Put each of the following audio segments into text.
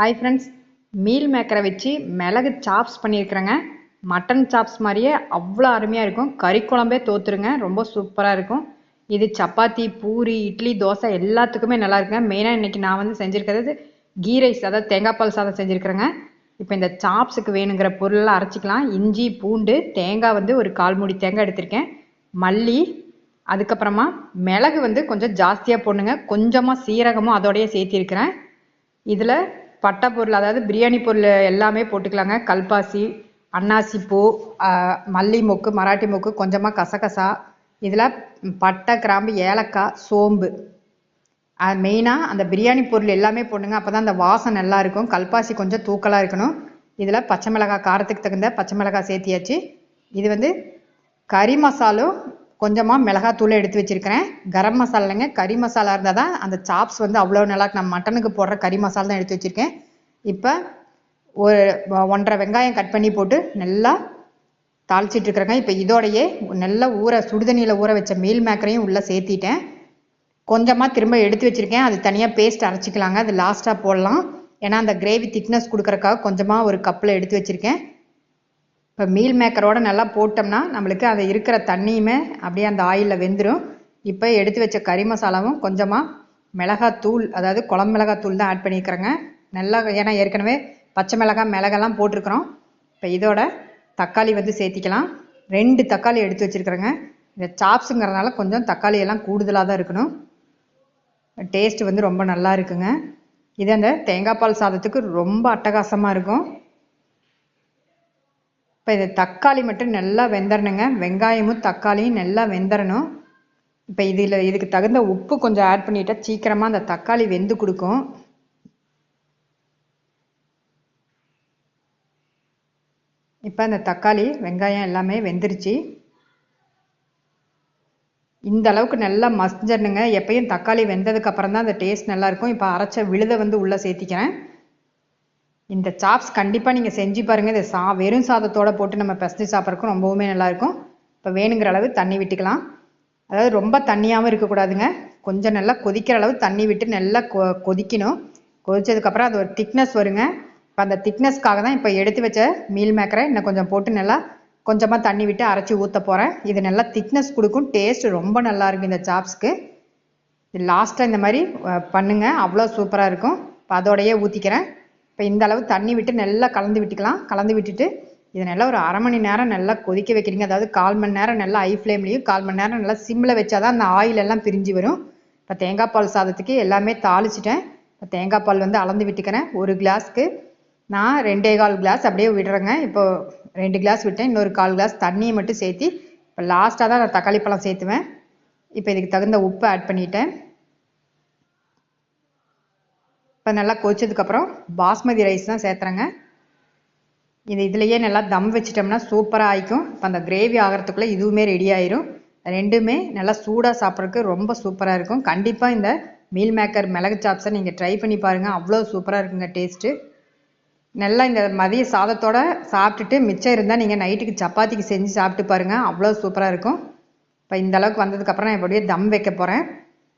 Hi friends meal மேக்கரை வச்சு மிளகு chops பண்ணியிருக்கிறேங்க. Mutton chops மாதிரியே அவ்வளோ அருமையாக இருக்கும். கறி குழம்பே தோத்துருங்க. ரொம்ப சூப்பராக இருக்கும். இது சப்பாத்தி பூரி இட்லி தோசை எல்லாத்துக்குமே நல்லா இருக்குங்க. மெயினாக இன்றைக்கி நான் வந்து செஞ்சுருக்கிறது கீ ரைஸ் அதாவது தேங்காய் பால் சாதம் செஞ்சுருக்கிறேங்க. இப்போ இந்த சாப்ஸுக்கு வேணுங்கிற பொருளெலாம் அரைச்சிக்கலாம். இஞ்சி பூண்டு தேங்காய் வந்து ஒரு கால் மூடி தேங்காய் எடுத்திருக்கேன். மல்லி அதுக்கப்புறமா மிளகு வந்து கொஞ்சம் ஜாஸ்தியாக போடணுங்க. கொஞ்சமாக சீரகமும் அதோடையே சேர்த்திருக்கிறேன். இதில் பட்டை பொருள் அதாவது பிரியாணி பொருள் எல்லாமே போட்டுக்கலாங்க. கல்பாசி அன்னாசி பூ மல்லி மொக்கு மராட்டி மொக்கு கொஞ்சமாக கசகசா. இதில் பட்டை கிராம்பு ஏலக்காய் சோம்பு. மெயினாக அந்த பிரியாணி பொருள் எல்லாமே போடுங்க அப்போ தான் அந்த வாசம் நல்லா இருக்கும். கல்பாசி கொஞ்சம் தூக்கலாக இருக்கணும். இதில் பச்சை மிளகாய் காரத்துக்கு தகுந்த பச்சை மிளகாய் சேர்த்தியாச்சு. இது வந்து கறி மசாலும் கொஞ்சமாக மிளகாத்தூளை எடுத்து வச்சுருக்கிறேன். கரம் மசாலாங்க கறி மசாலா இருந்தால் தான் அந்த சாப்ஸ் வந்து அவ்வளோ நல்லா நான் மட்டனுக்கு போடுற கறி மசாலா தான் எடுத்து வச்சுருக்கேன். இப்போ ஒரு ஒன்றரை வெங்காயம் கட் பண்ணி போட்டு நல்லா தாளிச்சிட்டு இருக்கிறேங்க. இப்போ இதோடையே நல்லா ஊற சுடுதண்ணியில் ஊற வச்ச மீல் மேக்கரையும் உள்ளே சேர்த்திட்டேன். கொஞ்சமாக திரும்ப எடுத்து வச்சுருக்கேன். அது தனியாக பேஸ்ட் அரைச்சிக்கலாங்க. அது லாஸ்ட்டாக போடலாம். ஏன்னா அந்த கிரேவி திக்னஸ் கொடுக்குறக்காக கொஞ்சமாக ஒரு கப்பில் எடுத்து வச்சுருக்கேன். இப்போ மீல் மேக்கரோட நல்லா போட்டோம்னா நம்மளுக்கு அந்த இருக்கிற தண்ணியுமே அப்படியே அந்த ஆயிலில் வெந்துடும் இப்போ எடுத்து வச்ச கறி மசாலாவும் கொஞ்சமாக மிளகாத்தூள் அதாவது குழம்பு மிளகாத்தூள் தான் ஆட் பண்ணிக்கிறேங்க. நல்லா ஏன்னா ஏற்கனவே பச்சை மிளகாய் மிளகெல்லாம் போட்டிருக்கிறோம். இப்போ இதோட தக்காளி வந்து சேர்த்திக்கலாம். ரெண்டு தக்காளி எடுத்து வச்சுருக்கிறேங்க. இந்த சாப்ஸுங்கிறதுனால கொஞ்சம் தக்காளி எல்லாம் கூடுதலாக தான் இருக்கணும். டேஸ்ட் வந்து ரொம்ப நல்லா இருக்குங்க. இது அந்த தேங்காய் பால் சாதத்துக்கு ரொம்ப அட்டகாசமாக இருக்கும். இப்போ இது தக்காளி மட்டும் நல்லா வெந்தரணுங்க. வெங்காயமும் தக்காளியும் நல்லா வெந்தரணும். இப்போ இதில் இதுக்கு தகுந்த உப்பு கொஞ்சம் ஆட் பண்ணிட்டா சீக்கிரமாக அந்த தக்காளி வெந்து கொடுக்கும். இப்போ அந்த தக்காளி வெங்காயம் எல்லாமே வெந்துருச்சு. இந்த அளவுக்கு நல்லா மசிஞ்சிடணுங்க எப்பயும் தக்காளி வெந்ததுக்கு அப்புறம் தான் அந்த டேஸ்ட் நல்லா இருக்கும். இப்போ அரைச்ச விழுதை வந்து உள்ளே சேர்த்திக்கிறேன். இந்த சாப்ஸ் கண்டிப்பாக நீங்கள் செஞ்சு பாருங்கள் இதை சா வெறும் சாதத்தோட போட்டு நம்ம பிசைஞ்சு சாப்பிட்றக்கும் ரொம்பவுமே நல்லாயிருக்கும். இப்போ வேணுங்கிற அளவு தண்ணி விட்டுக்கலாம். அதாவது ரொம்ப தண்ணியாகவும் இருக்கக்கூடாதுங்க. கொஞ்சம் நல்லா கொதிக்கிற அளவு தண்ணி விட்டு நல்லா கொ கொதிக்கணும். கொதிச்சதுக்கப்புறம் அது ஒரு திக்னஸ் வருங்க. இப்போ அந்த திக்னஸ்க்காக தான் இப்போ எடுத்து வச்ச மீல் மேக்கரை இன்னும் கொஞ்சம் போட்டு நல்லா கொஞ்சமாக தண்ணி விட்டு அரைச்சி ஊற்ற போகிறேன் இது நல்லா திக்னஸ் கொடுக்கும். டேஸ்ட் ரொம்ப நல்லா இருக்கும் இந்த சாப்ஸ்க்கு இது லாஸ்ட்டாக இந்த மாதிரி பண்ணுங்கள் பண்ணுங்க. அவ்வளோ சூப்பராக இருக்கும். இப்போ அதோடையே ஊற்றிக்கிறேன் இப்போ இந்த அளவு தண்ணி விட்டு நல்லா கலந்து விட்டுக்கலாம். கலந்து விட்டுட்டு இதை நல்லா ஒரு அரை மணி நேரம் நல்லா கொதிக்க வைக்கிறீங்க. அதாவது கால் மணி நேரம் நல்லா ஐ ஃப்ளேம்லேயும் கால் மணி நேரம் நல்லா சிம்மில் வச்சா தான் அந்த ஆயில் எல்லாம் பிரிஞ்சு வரும். இப்போ தேங்காய் பால் சாதத்துக்கு எல்லாமே தாளிச்சிட்டேன். இப்போ தேங்காய் பால் வந்து அளந்து விட்டுக்கிறேன். ஒரு கிளாஸ்க்கு நான் ரெண்டே கால் கிளாஸ் அப்படியே விடுறேங்க. இப்போ ரெண்டு கிளாஸ் விட்டேன். இன்னொரு கால் கிளாஸ் தண்ணியை மட்டும் சேர்த்து இப்போ லாஸ்ட்டாக தான் நான் தக்காளி பழம் சேர்த்துவேன். இப்போ இதுக்கு தகுந்த உப்பு ஆட் பண்ணிட்டேன். இப்போ நல்லா கொதிச்சதுக்கப்புறம் பாஸ்மதி ரைஸ் தான் சேர்த்துறேங்க. இது இதுலேயே நல்லா தம் வச்சிட்டோம்னா சூப்பராக ஆயிக்கும். இப்போ அந்த கிரேவி ஆகிறதுக்குள்ளே இதுவுமே ரெடி ஆயிரும். ரெண்டுமே நல்லா சூடாக சாப்பிட்றதுக்கு ரொம்ப சூப்பராக இருக்கும். கண்டிப்பாக இந்த மீல் மேக்கர் மிளகு சாப்ஸை நீங்கள் ட்ரை பண்ணி பாருங்கள் அவ்வளோ சூப்பராக இருக்குங்க டேஸ்ட்டு நல்லா இந்த மதிய சாதத்தோட சாப்பிட்டுட்டு மிச்சம் இருந்தால் நீங்கள் நைட்டுக்கு சப்பாத்திக்கு செஞ்சு சாப்பிட்டு பாருங்கள் அவ்வளோ சூப்பராக இருக்கும். இப்போ இந்த அளவுக்கு வந்ததுக்கப்புறம் நான் எப்படியே தம் வைக்க போகிறேன்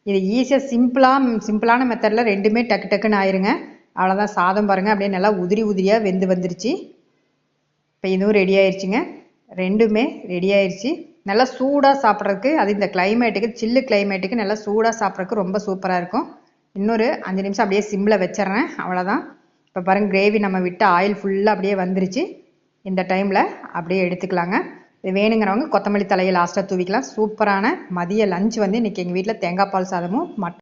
இது ஈஸியாக சிம்பிளாக சிம்பிளான மெத்தடில் ரெண்டுமே டக்கு டக்குன்னு ஆயிருங்க. அவ்வளோதான் சாதம் பாருங்கள் அப்படியே நல்லா உதிரி உதிரியாக வெந்து வந்துருச்சு. இப்போ இதுவும் ரெடி ஆயிடுச்சுங்க ரெண்டுமே ரெடி ஆயிடுச்சு நல்லா சூடாக சாப்பிட்றதுக்கு அது இந்த கிளைமேட்டுக்கு சில்லு கிளைமேட்டுக்கு நல்லா சூடாக சாப்பிட்றதுக்கு ரொம்ப சூப்பராக இருக்கும். இன்னொரு அஞ்சு நிமிஷம் அப்படியே சிம்மில் வச்சிடுறேன். அவ்வளோதான் இப்போ பாருங்க கிரேவி நம்ம விட்டு ஆயில் ஃபுல்லாக அப்படியே வந்துருச்சு. இந்த டைமில் அப்படியே எடுத்துக்கலாங்க. வேணுங்கிறவங்க கொத்தமல்லி தலையை லாஸ்ட்டாக தூவிக்கலாம். சூப்பரான மதிய லஞ்ச் வந்து இன்றைக்கி எங்கள் வீட்டில் தேங்காய் பால் சாதமும் மட்